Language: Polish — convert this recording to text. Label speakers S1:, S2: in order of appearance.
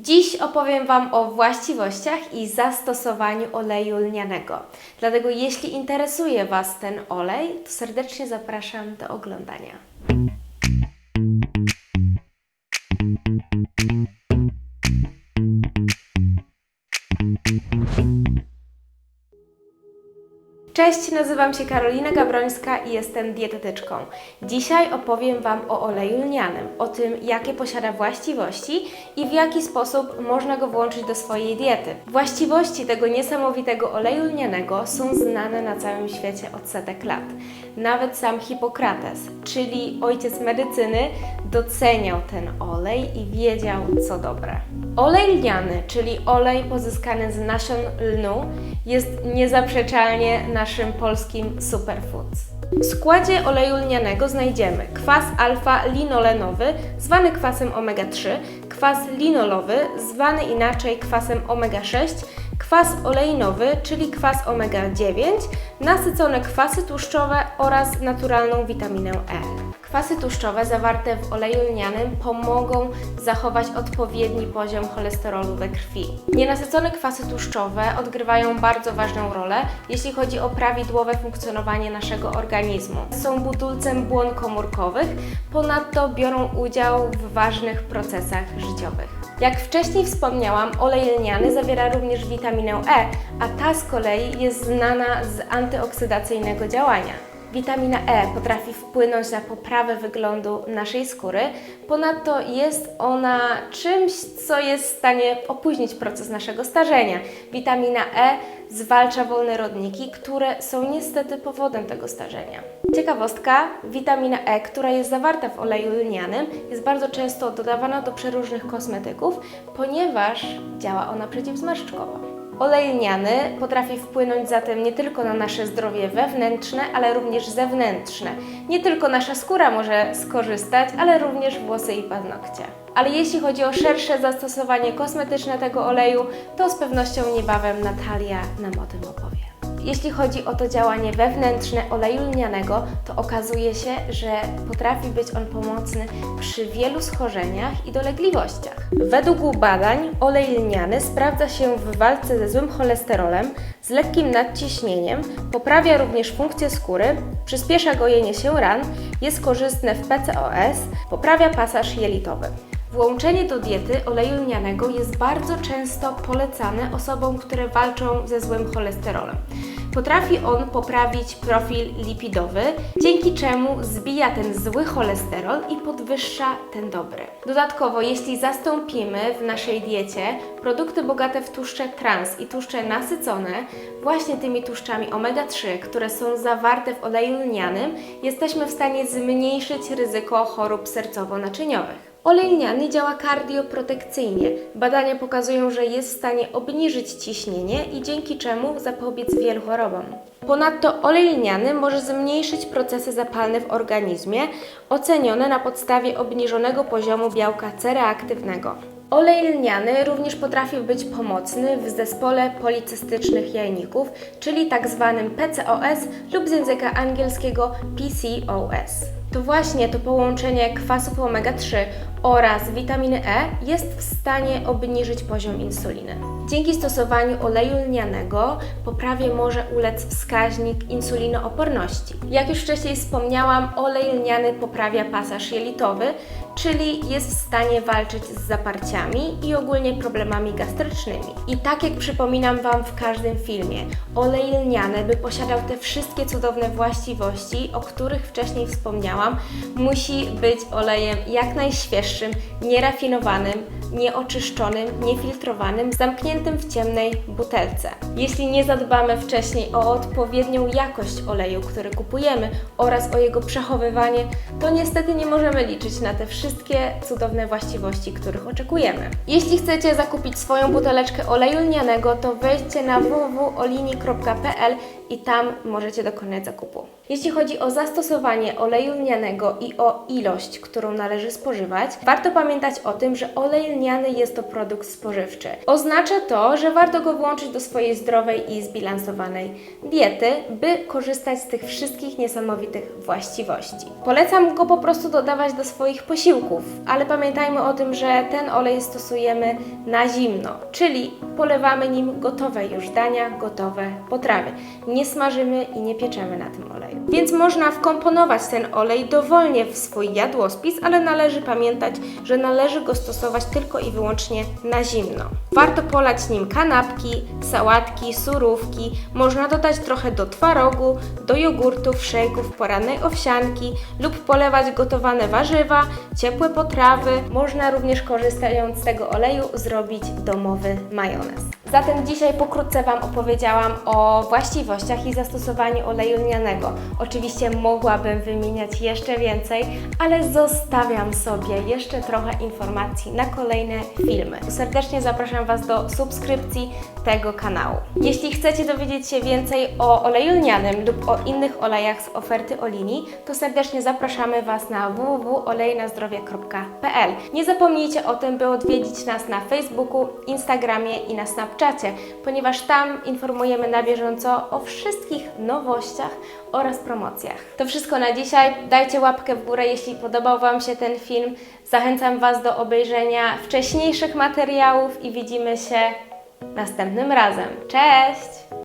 S1: Dziś opowiem Wam o właściwościach i zastosowaniu oleju lnianego. Dlatego jeśli interesuje Was ten olej, to serdecznie zapraszam do oglądania. Cześć, nazywam się Karolina Gabrońska i jestem dietetyczką. Dzisiaj opowiem Wam o oleju lnianym, o tym, jakie posiada właściwości i w jaki sposób można go włączyć do swojej diety. Właściwości tego niesamowitego oleju lnianego są znane na całym świecie od setek lat. Nawet sam Hipokrates, czyli ojciec medycyny, doceniał ten olej i wiedział, co dobre. Olej lniany, czyli olej pozyskany z nasion lnu, jest niezaprzeczalnie naszym polskim superfoods. W składzie oleju lnianego znajdziemy kwas alfa-linolenowy, zwany kwasem omega-3, kwas linolowy, zwany inaczej kwasem omega-6, kwas oleinowy, czyli kwas omega-9, nasycone kwasy tłuszczowe oraz naturalną witaminę E. Kwasy tłuszczowe zawarte w oleju lnianym pomogą zachować odpowiedni poziom cholesterolu we krwi. Nienasycone kwasy tłuszczowe odgrywają bardzo ważną rolę, jeśli chodzi o prawidłowe funkcjonowanie naszego organizmu. Są budulcem błon komórkowych, ponadto biorą udział w ważnych procesach życiowych. Jak wcześniej wspomniałam, olej lniany zawiera również witaminę E, a ta z kolei jest znana z antyoksydacyjnego działania. Witamina E potrafi wpłynąć na poprawę wyglądu naszej skóry. Ponadto jest ona czymś, co jest w stanie opóźnić proces naszego starzenia. Witamina E zwalcza wolne rodniki, które są niestety powodem tego starzenia. Ciekawostka, witamina E, która jest zawarta w oleju lnianym, jest bardzo często dodawana do przeróżnych kosmetyków, ponieważ działa ona przeciwzmarszczkowo. Olej lniany potrafi wpłynąć zatem nie tylko na nasze zdrowie wewnętrzne, ale również zewnętrzne. Nie tylko nasza skóra może skorzystać, ale również włosy i paznokcie. Ale jeśli chodzi o szersze zastosowanie kosmetyczne tego oleju, to z pewnością niebawem Natalia nam o tym opowie. Jeśli chodzi o to działanie wewnętrzne oleju lnianego, to okazuje się, że potrafi być on pomocny przy wielu schorzeniach i dolegliwościach. Według badań olej lniany sprawdza się w walce ze złym cholesterolem, z lekkim nadciśnieniem, poprawia również funkcję skóry, przyspiesza gojenie się ran, jest korzystne w PCOS, poprawia pasaż jelitowy. Włączenie do diety oleju lnianego jest bardzo często polecane osobom, które walczą ze złym cholesterolem. Potrafi on poprawić profil lipidowy, dzięki czemu zbija ten zły cholesterol i podwyższa ten dobry. Dodatkowo, jeśli zastąpimy w naszej diecie produkty bogate w tłuszcze trans i tłuszcze nasycone właśnie tymi tłuszczami omega-3, które są zawarte w oleju lnianym, jesteśmy w stanie zmniejszyć ryzyko chorób sercowo-naczyniowych. Olej lniany działa kardioprotekcyjnie. Badania pokazują, że jest w stanie obniżyć ciśnienie i dzięki czemu zapobiec wielu chorobom. Ponadto olej lniany może zmniejszyć procesy zapalne w organizmie, ocenione na podstawie obniżonego poziomu białka C reaktywnego. Olej lniany również potrafi być pomocny w zespole policystycznych jajników, czyli tzw. PCOS lub z języka angielskiego PCOS. To właśnie to połączenie kwasów omega-3 oraz witaminy E jest w stanie obniżyć poziom insuliny. Dzięki stosowaniu oleju lnianego poprawie może ulec wskaźnik insulinooporności. Jak już wcześniej wspomniałam, olej lniany poprawia pasaż jelitowy, czyli jest w stanie walczyć z zaparciami i ogólnie problemami gastrycznymi. I tak jak przypominam Wam w każdym filmie, olej lniany, by posiadał te wszystkie cudowne właściwości, o których wcześniej wspomniałam, musi być olejem jak najświeższym, nierafinowanym, nieoczyszczonym, niefiltrowanym, zamkniętym w ciemnej butelce. Jeśli nie zadbamy wcześniej o odpowiednią jakość oleju, który kupujemy oraz o jego przechowywanie, to niestety nie możemy liczyć na te wszystkie cudowne właściwości, których oczekujemy. Jeśli chcecie zakupić swoją buteleczkę oleju lnianego, to wejdźcie na www.olini.pl i tam możecie dokonać zakupu. Jeśli chodzi o zastosowanie oleju lnianego i o ilość, którą należy spożywać, warto pamiętać o tym, że olej lniany jest to produkt spożywczy. Oznacza to, że warto go włączyć do swojej zdrowej i zbilansowanej diety, by korzystać z tych wszystkich niesamowitych właściwości. Polecam go po prostu dodawać do swoich posiłków, ale pamiętajmy o tym, że ten olej stosujemy na zimno, czyli polewamy nim gotowe już dania, gotowe potrawy. Nie smażymy i nie pieczemy na tym oleju. Więc można wkomponować ten olej dowolnie w swój jadłospis, ale należy pamiętać, że należy go stosować tylko i wyłącznie na zimno. Warto polać nim kanapki, sałatki, surówki, można dodać trochę do twarogu, do jogurtów, szejków, porannej owsianki lub polewać gotowane warzywa, ciepłe potrawy. Można również korzystając z tego oleju zrobić domowy majonez. Zatem dzisiaj pokrótce Wam opowiedziałam o właściwościach i zastosowaniu oleju lnianego. Oczywiście mogłabym wymieniać jeszcze więcej, ale zostawiam sobie jeszcze trochę informacji na kolejne filmy. Serdecznie zapraszam Was do subskrypcji tego kanału. Jeśli chcecie dowiedzieć się więcej o oleju lnianym lub o innych olejach z oferty Olini, to serdecznie zapraszamy Was na www.olejnazdrowie.pl. Nie zapomnijcie o tym, by odwiedzić nas na Facebooku, Instagramie i na Snapchacie, ponieważ tam informujemy na bieżąco o wszystkich nowościach oraz promocjach. To wszystko na dzisiaj. Dajcie łapkę w górę, jeśli podobał Wam się ten film. Zachęcam Was do obejrzenia wcześniejszych materiałów i widzimy się następnym razem. Cześć!